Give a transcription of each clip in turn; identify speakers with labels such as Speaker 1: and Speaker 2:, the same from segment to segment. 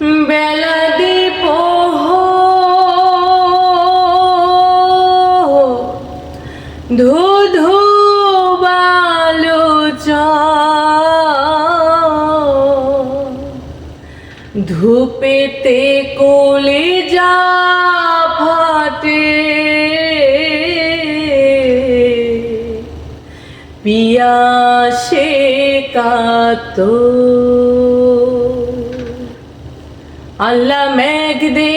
Speaker 1: বেলা ধু ধূপেতে কোলে যা ফাটে। পিয়া কাতো আল্লাহ মেঘ দে,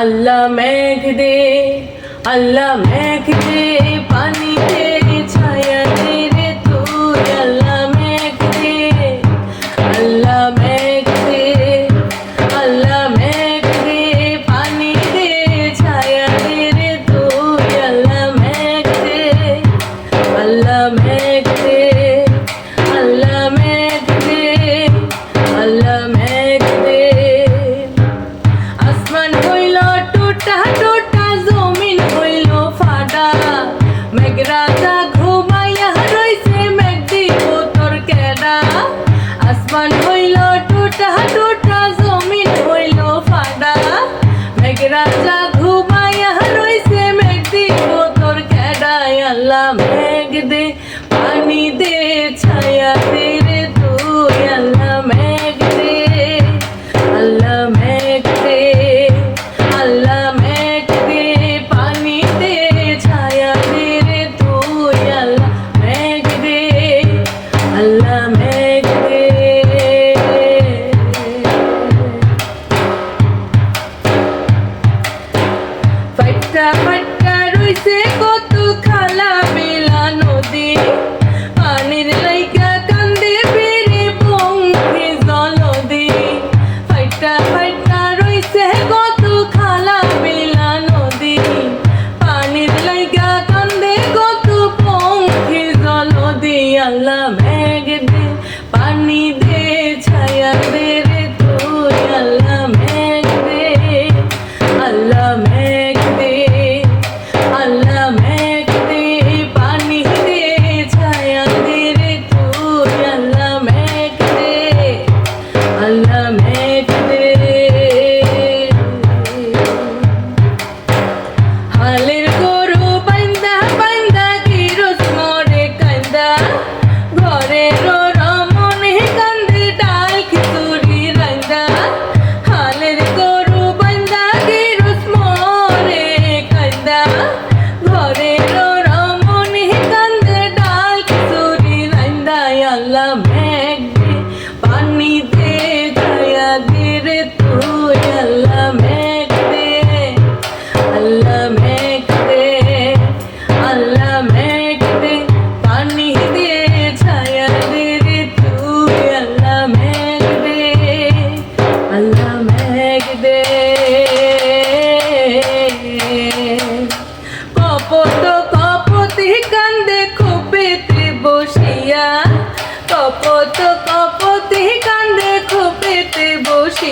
Speaker 1: আল্লাহ মেঘ দে, আল্লাহ মেঘ দে পানি দে ছায়া দে রে তুই, আল্লাহ মেঘ দে, আল্লাহ মেঘ দে, আল্লাহ মেঘ দে পানি দে ছায়া দে রে তুই, আল্লাহ মেঘ দে, আল্লাহ মেঘ ছায়া তেরে তুই আল্লাহ মেঘ দে পানিতে ছায়া তেরে তুই আল্লাহ আল্লাহ মেঘ দে ফাইটা ফাইটা রইছে কত খালা মেলা I love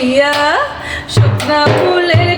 Speaker 1: হইয়া শুকনা ফুলের